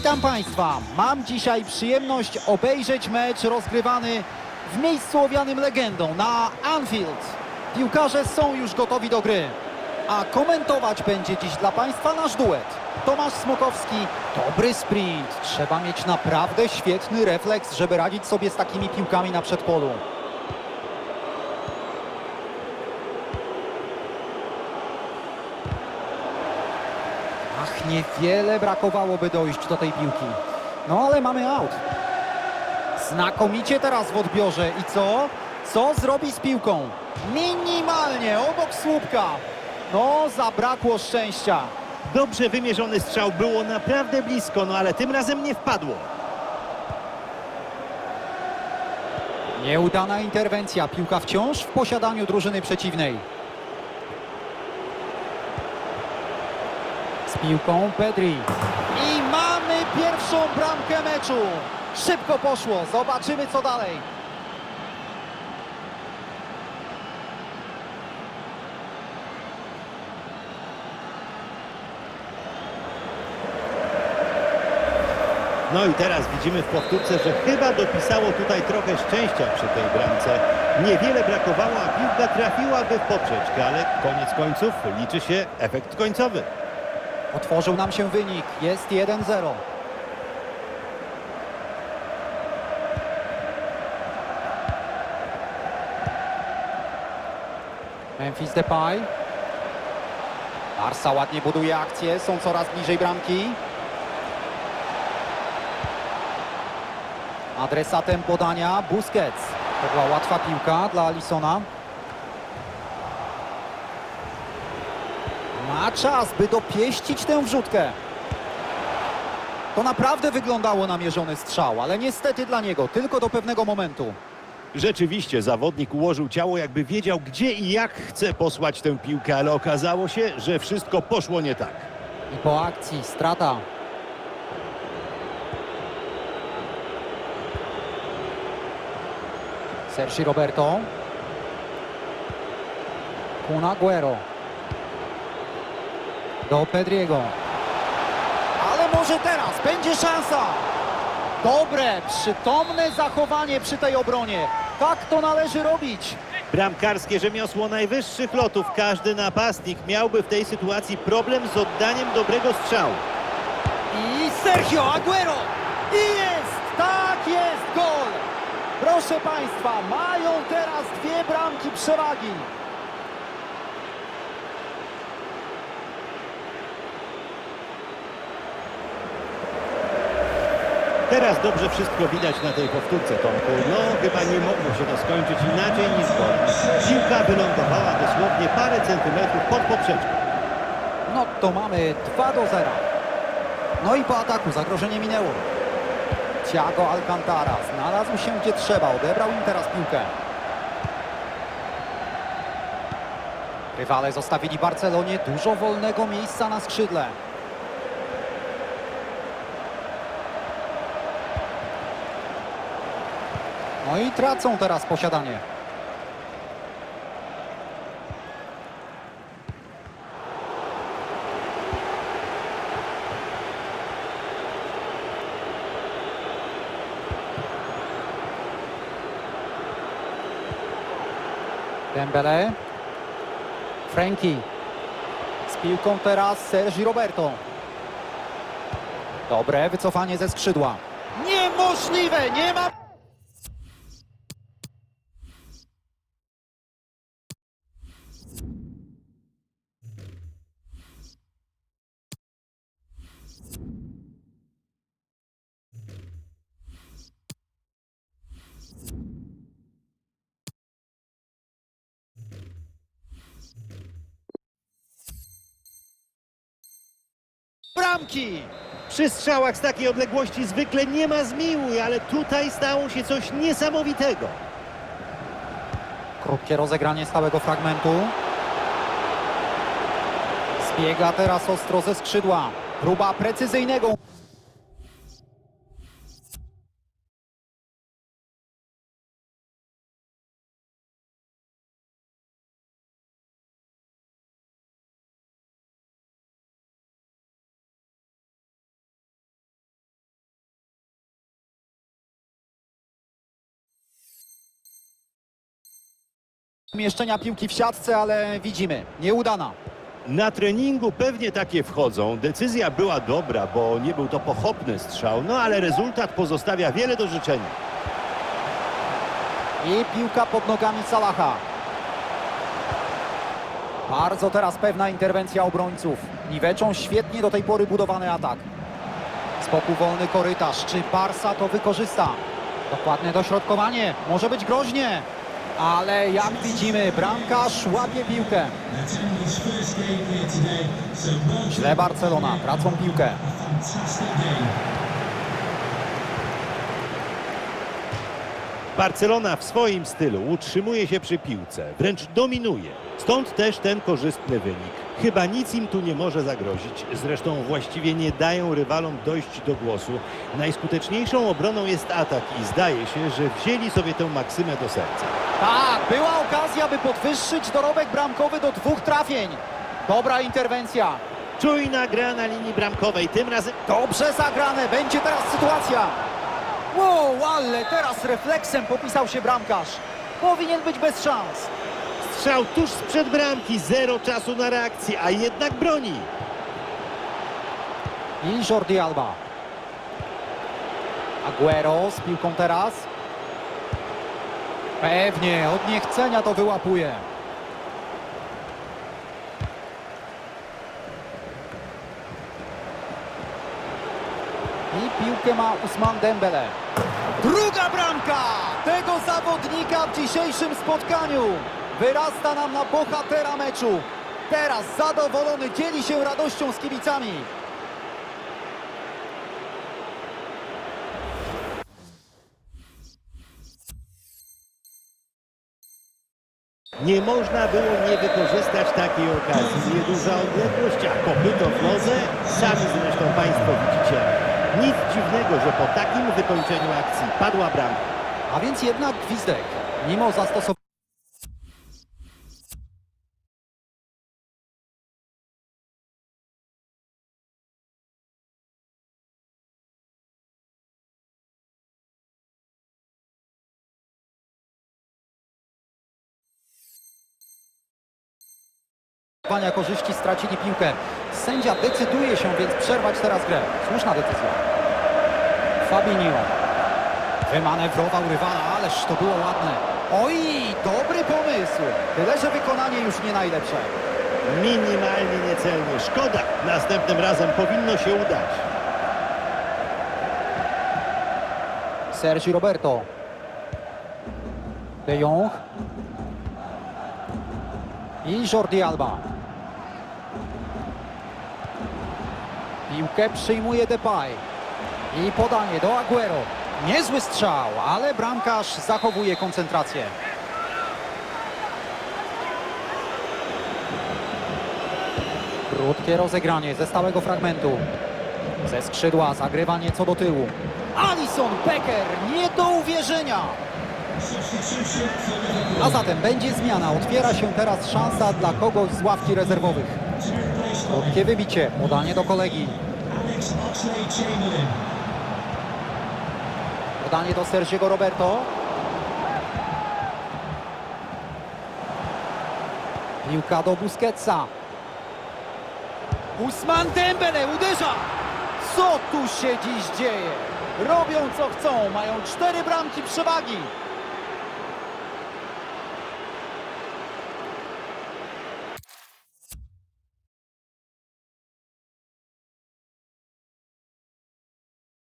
Witam Państwa. Mam dzisiaj przyjemność obejrzeć mecz rozgrywany w miejscu owianym legendą na Anfield. Piłkarze są już gotowi do gry, a komentować będzie dziś dla Państwa nasz duet. Tomasz Smokowski, dobry sprint. Trzeba mieć naprawdę świetny refleks, żeby radzić sobie z takimi piłkami na przedpolu. Ach, niewiele brakowałoby dojść do tej piłki. No ale mamy aut. Znakomicie teraz w odbiorze. I co? Co zrobi z piłką? Minimalnie, obok słupka. No, zabrakło szczęścia. Dobrze wymierzony strzał, było naprawdę blisko, no ale tym razem nie wpadło. Nieudana interwencja. Piłka wciąż w posiadaniu drużyny przeciwnej. Z piłką Pedri. I mamy pierwszą bramkę meczu. Szybko poszło. Zobaczymy co dalej. No i teraz widzimy w powtórce, że chyba dopisało tutaj trochę szczęścia przy tej bramce. Niewiele brakowało, a piłka trafiłaby w poprzeczkę, ale koniec końców liczy się efekt końcowy. Otworzył nam się wynik. Jest 1-0. Memphis Depay. Barca ładnie buduje akcję, są coraz bliżej bramki. Adresatem podania Busquets. To była łatwa piłka dla Alisona. Ma czas, by dopieścić tę wrzutkę. To naprawdę wyglądało na mierzony strzał, ale niestety dla niego tylko do pewnego momentu. Rzeczywiście zawodnik ułożył ciało, jakby wiedział, gdzie i jak chce posłać tę piłkę, ale okazało się, że wszystko poszło nie tak. I po akcji strata. Sergi Roberto. Kun Aguero. Do Pedriego. Ale może teraz będzie szansa. Dobre, przytomne zachowanie przy tej obronie. Tak to należy robić. Bramkarskie rzemiosło najwyższych lotów. Każdy napastnik miałby w tej sytuacji problem z oddaniem dobrego strzału. I Sergio Aguero! I jest! Tak jest! Gol! Proszę Państwa, mają teraz dwie bramki przewagi. Teraz dobrze wszystko widać na tej powtórce, Tomku. No, chyba nie mogło się to skończyć inaczej niż gol. Piłka wylądowała dosłownie parę centymetrów pod poprzeczką. No to mamy 2 do 0. No i po ataku zagrożenie minęło. Thiago Alcantara znalazł się gdzie trzeba, odebrał im teraz piłkę. Rywale zostawili Barcelonie dużo wolnego miejsca na skrzydle. No i tracą teraz posiadanie. Dembele. Frankie. Z piłką teraz Sergi Roberto. Dobre wycofanie ze skrzydła. Niemożliwe! Nie ma... bramki! Przy strzałach z takiej odległości zwykle nie ma zmiłuj, ale tutaj stało się coś niesamowitego. Krótkie rozegranie stałego fragmentu. Zbiega teraz ostro ze skrzydła. Próba precyzyjnego. Umieszczenia piłki w siatce, ale widzimy, nieudana. Na treningu pewnie takie wchodzą. Decyzja była dobra, bo nie był to pochopny strzał, no ale rezultat pozostawia wiele do życzenia. I piłka pod nogami Salaha. Bardzo teraz pewna interwencja obrońców. Niweczą świetnie do tej pory budowany atak. Z boku wolny korytarz. Czy Barsa to wykorzysta? Dokładne dośrodkowanie. Może być groźnie. Ale jak widzimy, bramkarz łapie piłkę. Źle Barcelona. Tracą piłkę. Barcelona w swoim stylu utrzymuje się przy piłce, wręcz dominuje. Stąd też ten korzystny wynik. Chyba nic im tu nie może zagrozić. Zresztą właściwie nie dają rywalom dojść do głosu. Najskuteczniejszą obroną jest atak i zdaje się, że wzięli sobie tę maksymę do serca. Tak, była okazja, by podwyższyć dorobek bramkowy do dwóch trafień. Dobra interwencja. Czujna gra na linii bramkowej, tym razem Dobrze zagrane, będzie teraz sytuacja. Wow, ale teraz refleksem popisał się bramkarz. Powinien być bez szans. Strzał tuż sprzed bramki, zero czasu na reakcję, a jednak broni. I Jordi Alba. Aguero z piłką teraz. Pewnie, od niechcenia to wyłapuje. I piłkę ma Usman Dembele. Druga bramka tego zawodnika w dzisiejszym spotkaniu. Wyrasta nam na bohatera meczu. Teraz zadowolony dzieli się radością z kibicami. Nie można było nie wykorzystać takiej okazji. Nieduża odległość, a kopyto w nodze. Sami zresztą Państwo widzicie. Nic dziwnego, że po takim wykończeniu akcji padła bramka. A więc jednak gwizdek. Mimo zastosowania. Korzyści stracili piłkę. Sędzia decyduje się więc przerwać teraz grę. Słuszna decyzja. Fabinho. Wymanewrował rywala, ależ to było ładne. Oj, dobry pomysł. Tyle, że wykonanie już nie najlepsze. Minimalnie niecelnie. Szkoda. Następnym razem powinno się udać. Sergi Roberto. De Jong. I Jordi Alba. Piłkę przyjmuje Depay. I podanie do Aguero. Niezły strzał, ale bramkarz zachowuje koncentrację. Krótkie rozegranie ze stałego fragmentu. Ze skrzydła zagrywa nieco do tyłu. Alison Becker, nie do uwierzenia! A zatem będzie zmiana. Otwiera się teraz szansa dla kogoś z ławki rezerwowych. Krótkie wybicie, podanie do kolegi. Podanie do Sergiego Roberto. Piłka do Busquetsa. Usman Dembele uderza! Co tu się dziś dzieje? Robią co chcą, mają cztery bramki przewagi.